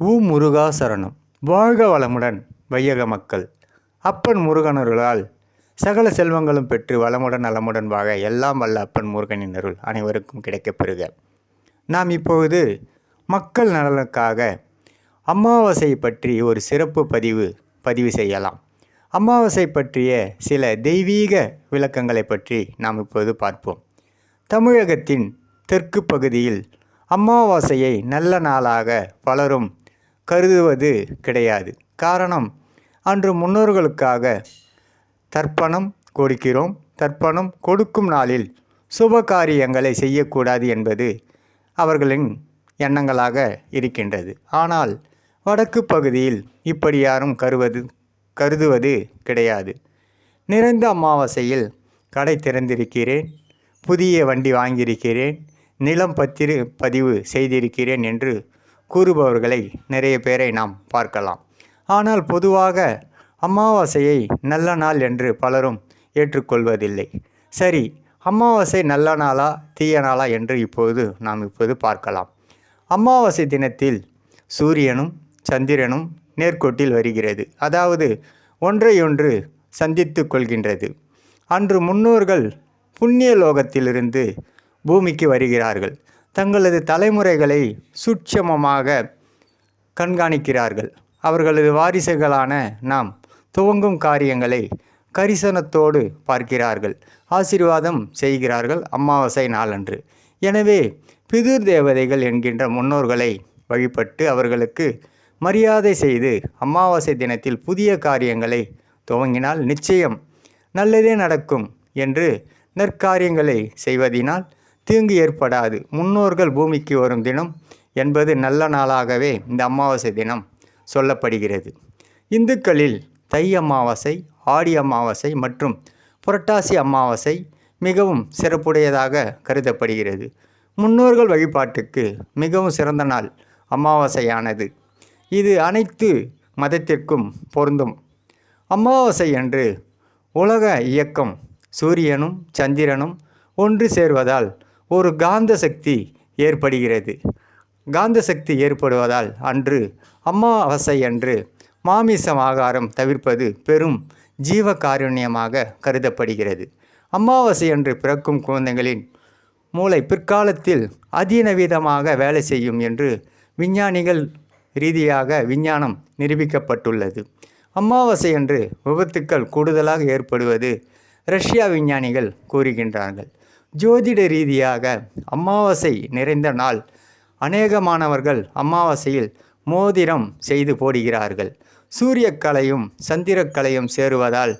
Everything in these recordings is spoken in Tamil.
ஊ முருகா சரணம் வாழ்க வளமுடன் வையக மக்கள். அப்பன் முருகனருளால் சகல செல்வங்களும் பெற்று வளமுடன் நலமுடன் வாழ எல்லாம் வல்ல அப்பன் முருகனின் அருள் அனைவருக்கும் கிடைக்கப் பெறுக. நாம் இப்பொழுது மக்கள் நலனுக்காக அமாவாசை பற்றி ஒரு சிறப்பு பதிவு பதிவு செய்யலாம். அமாவாசை பற்றிய சில தெய்வீக விளக்கங்களை பற்றி நாம் இப்போது பார்ப்போம். தமிழகத்தின் தெற்கு பகுதியில் அமாவாசையை நல்ல நாளாக பலரும் கருதுவது கிடையாது. காரணம் அன்று முன்னோர்களுக்காக தர்ப்பணம் கொடுக்கிறோம் தர்ப்பணம் கொடுக்கும் நாளில் சுப காரியங்களை செய்யக்கூடாது என்பது அவர்களின் எண்ணங்களாக இருக்கின்றது. ஆனால் வடக்கு பகுதியில் இப்படி யாரும் கருவது கருதுவது கிடையாது. நிறைந்த அமாவாசையில் கடை திறந்திருக்கிறேன். புதிய வண்டி வாங்கியிருக்கிறேன். நிலம் பத்திர பதிவு செய்திருக்கிறேன் என்று கூறுபவர்களை நிறைய பேரை நாம் பார்க்கலாம். ஆனால் பொதுவாக அமாவாசையை நல்ல நாள் என்று பலரும் ஏற்றுக்கொள்வதில்லை. சரி அமாவாசை நல்ல நாளா தீய நாளா என்று இப்போது நாம் இப்போது பார்க்கலாம். அமாவாசை தினத்தில் சூரியனும் சந்திரனும் நேர்கோட்டில் வருகிறது. அதாவது ஒன்றையொன்று சந்தித்து கொள்கின்றது. அன்று முன்னோர்கள் புண்ணிய லோகத்திலிருந்து பூமிக்கு வருகிறார்கள். தங்களது தலைமுறைகளை சுட்சமமாக கண்காணிக்கிறார்கள். அவர்களது வாரிசுகளான நாம் துவங்கும் காரியங்களை கரிசனத்தோடு பார்க்கிறார்கள். ஆசீர்வாதம் செய்கிறார்கள் அமாவாசை நாளன்று. எனவே பிதுர் தேவதைகள் என்கின்ற முன்னோர்களை வழிபட்டு அவர்களுக்கு மரியாதை செய்து அமாவாசை தினத்தில் புதிய காரியங்களை துவங்கினால் நிச்சயம் நல்லதே நடக்கும் என்று நற்காரியங்களை செய்வதினால் தீங்கு ஏற்படாது. முன்னோர்கள் பூமிக்கு வரும் தினம் என்பது நல்ல நாளாகவே இந்த அமாவாசை தினம் சொல்லப்படுகிறது. இந்துக்களில் தை அமாவாசை ஆடி அமாவாசை மற்றும் புரட்டாசி அமாவாசை மிகவும் சிறப்புடையதாக கருதப்படுகிறது. முன்னோர்கள் வழிபாட்டுக்கு மிகவும் சிறந்த நாள் அமாவாசையானது. இது அனைத்து மதத்திற்கும் பொருந்தும். அமாவாசை என்று உலக இயக்கம் சூரியனும் சந்திரனும் ஒன்று சேர்வதால் ஒரு காந்த சக்தி ஏற்படுகிறது. காந்த சக்தி ஏற்படுவதால் அன்று அமாவாசை அன்று மாமிசம் ஆகாரம் தவிர்ப்பது பெரும் ஜீவ காருண்யமாக கருதப்படுகிறது. அமாவாசை அன்று பிறக்கும் குழந்தைகளின் மூளை பிற்காலத்தில் அதிநவீதமாக வேலை செய்யும் என்று விஞ்ஞானிகள் ரீதியாக விஞ்ஞானம் நிரூபிக்கப்பட்டுள்ளது. அமாவாசை அன்று விபத்துக்கள் கூடுதலாக ஏற்படுவது ரஷ்யா விஞ்ஞானிகள் கூறுகின்றார்கள். ஜோதிட ரீதியாக அமாவாசை நிறைந்த நாள். அநேகமானவர்கள் அமாவாசையில் மோதிரம் செய்து போடுகிறார்கள். சூரியக்கலையும் சந்திரக்கலையும் சேருவதால்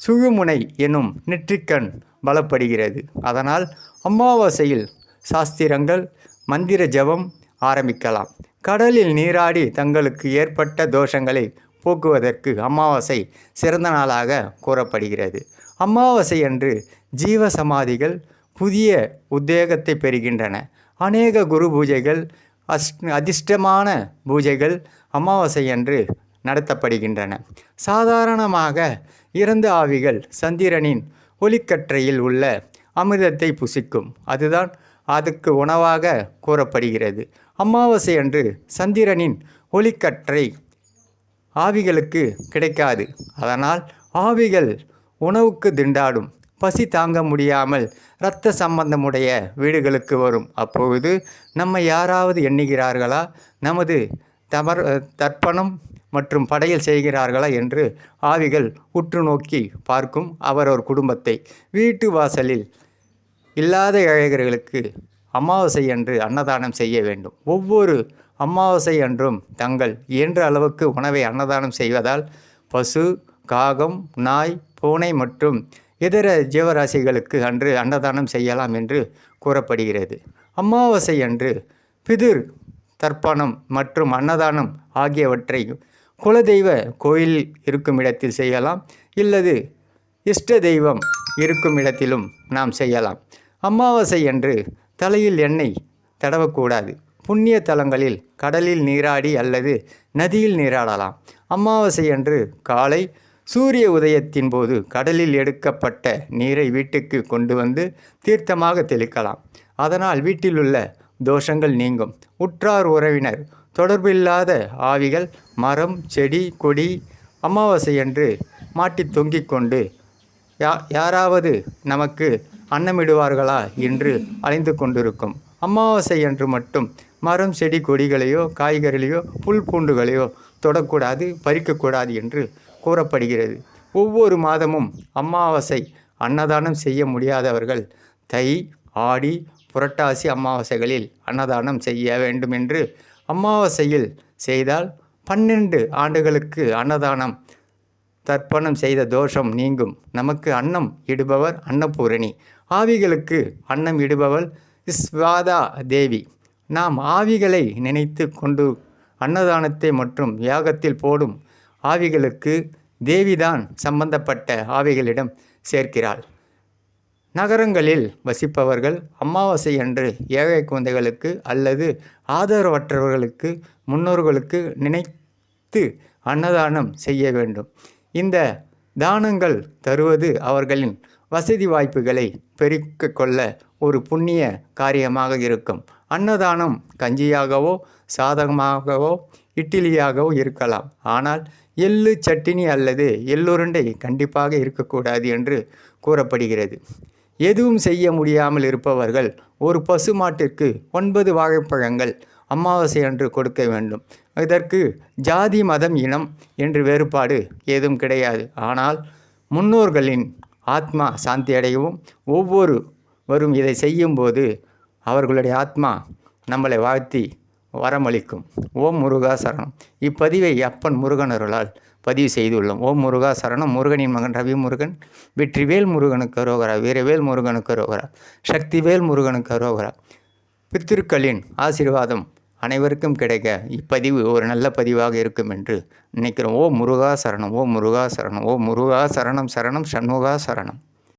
சுழுமுனை எனும் நெற்றிக்கண் பலப்படுகிறது. அதனால் அமாவாசையில் சாஸ்திரங்கள் மந்திர ஜபம் ஆரம்பிக்கலாம். கடலில் நீராடி தங்களுக்கு ஏற்பட்ட தோஷங்களை போக்குவதற்கு அமாவாசை சிறந்த நாளாக கூறப்படுகிறது. அமாவாசை அன்று ஜீவ சமாதிகள் புதிய உத்வேகத்தை பெறுகின்றன. அநேக குரு பூஜைகள் அஸ் அதிர்ஷ்டமான பூஜைகள் அமாவாசை அன்று நடத்தப்படுகின்றன. சாதாரணமாக இறந்த ஆவிகள் சந்திரனின் ஒளிக்கற்றையில் உள்ள அமிர்தத்தை புசிக்கும். அதுதான் அதுக்கு உணவாக கூறப்படுகிறது. அமாவாசை அன்று சந்திரனின் ஒளிக்கற்றை ஆவிகளுக்கு கிடைக்காது. அதனால் ஆவிகள் உணவுக்கு திண்டாடும். பசி தாங்க முடியாமல் இரத்த சம்பந்தமுடைய வீடுகளுக்கு வரும். அப்பொழுது நம்ம யாராவது எண்ணுகிறார்களா? நமது தமர் தர்ப்பணம் மற்றும் படையல் செய்கிறார்களா? என்று ஆவிகள் உற்று நோக்கி பார்க்கும் அவரவர் குடும்பத்தை. வீட்டு வாசலில் இல்லாத ஏழைகளுக்கு அமாவாசை அன்று அன்னதானம் செய்ய வேண்டும். ஒவ்வொரு அமாவாசை அன்றும் தங்கள் இயன்ற அளவுக்கு உணவை அன்னதானம் செய்வதால் பசு காகம் நாய் பூனை மற்றும் இதர ஜீவராசிகளுக்கு அன்று அன்னதானம் செய்யலாம் என்று கூறப்படுகிறது. அமாவாசை அன்று பிதிர் தர்ப்பணம் மற்றும் அன்னதானம் ஆகியவற்றை குலதெய்வ கோயில் இருக்கும் இடத்தில் செய்யலாம். இல்லது இஷ்ட தெய்வம் இருக்கும் இடத்திலும் நாம் செய்யலாம். அமாவாசை அன்று தலையில் எண்ணெய் தடவக்கூடாது. புண்ணிய தலங்களில் கடலில் நீராடி அல்லது நதியில் நீராடலாம். அமாவாசை அன்று காலை சூரிய உதயத்தின் போது கடலில் எடுக்கப்பட்ட நீரை வீட்டுக்கு கொண்டு வந்து தீர்த்தமாக தெளிக்கலாம். அதனால் வீட்டிலுள்ள தோஷங்கள் நீங்கும். உற்றார் உறவினர் தொடர்பில்லாத ஆவிகள் மரம் செடி கொடி அமாவாசை என்று மாட்டி தொங்கிக் கொண்டு யா யாராவது நமக்கு அன்னமிடுவார்களா என்று அலைந்து கொண்டிருக்கும். அமாவாசை என்று மட்டும் மரம் செடி கொடிகளையோ காய்கறிகளையோ புல் பூண்டுகளையோ தொடக்கூடாது பறிக்கக்கூடாது என்று கூறப்படுகிறது. ஒவ்வொரு மாதமும் அமாவாசை அன்னதானம் செய்ய முடியாதவர்கள் தை ஆடி புரட்டாசி அமாவாசைகளில் அன்னதானம் செய்ய வேண்டும் என்று அமாவாசையில் செய்தால் பன்னெண்டு ஆண்டுகளுக்கு அன்னதானம் தர்ப்பணம் செய்த தோஷம் நீங்கும். நமக்கு அன்னம் இடுபவர் அன்னபூரணி. ஆவிகளுக்கு அன்னம் இடுபவள் ஸ்வாதா தேவி. நாம் ஆவிகளை நினைத்து கொண்டு அன்னதானத்தை மற்றும் யாகத்தில் போடும் ஆவிகளுக்கு தேவிதான் சம்பந்தப்பட்ட ஆவிகளிடம் சேர்க்கிறாள். நகரங்களில் வசிப்பவர்கள் அமாவாசை அன்று ஏழை குழந்தைகளுக்கு அல்லது ஆதரவற்றவர்களுக்கு முன்னோர்களுக்கு நினைத்து அன்னதானம் செய்ய வேண்டும். இந்த தானங்கள் தருவது அவர்களின் வசதி வாய்ப்புகளை பெருக்க கொள்ள ஒரு புண்ணிய காரியமாக இருக்கும். அன்னதானம் கஞ்சியாகவோ சாதகமாகவோ இட்லியாகவோ இருக்கலாம். ஆனால் எள்ளு சட்டினி அல்லது எள்ளுருண்டை கண்டிப்பாக இருக்கக்கூடாது என்று கூறப்படுகிறது. எதுவும் செய்ய முடியாமல் இருப்பவர்கள் ஒரு பசுமாட்டிற்கு ஒன்பது வாழைப்பழங்கள் அமாவாசை அன்று கொடுக்க வேண்டும். இதற்கு ஜாதி மதம் இனம் என்று வேறுபாடு ஏதும் கிடையாது. ஆனால் முன்னோர்களின் ஆத்மா சாந்தி அடையவும் ஒவ்வொரு வரும் இதை செய்யும்போது அவர்களுடைய ஆத்மா நம்மளை வாழ்த்தி வரமளிக்கும். ஓம் முருகா சரணம். இப்பதிவை அப்பன் முருகனர்களால் பதிவு செய்துள்ளோம். ஓம் முருகா சரணம். முருகனின் மகன் ரவி முருகன். வெற்றிவேல் முருகனுக்கு அரோகரா. வீரவேல் முருகனுக்கு அரோகரா. சக்திவேல் முருகனுக்கு அரோகரா. பித்திருக்களின் ஆசீர்வாதம் அனைவருக்கும் கிடைக்க இப்பதிவு ஒரு நல்ல பதிவாக இருக்கும் என்று நினைக்கிறோம். ஓ முருகா சரணம். ஓ முருகா சரணம். ஓ முருகா சரணம். சரணம். சண்முகா சரணம்.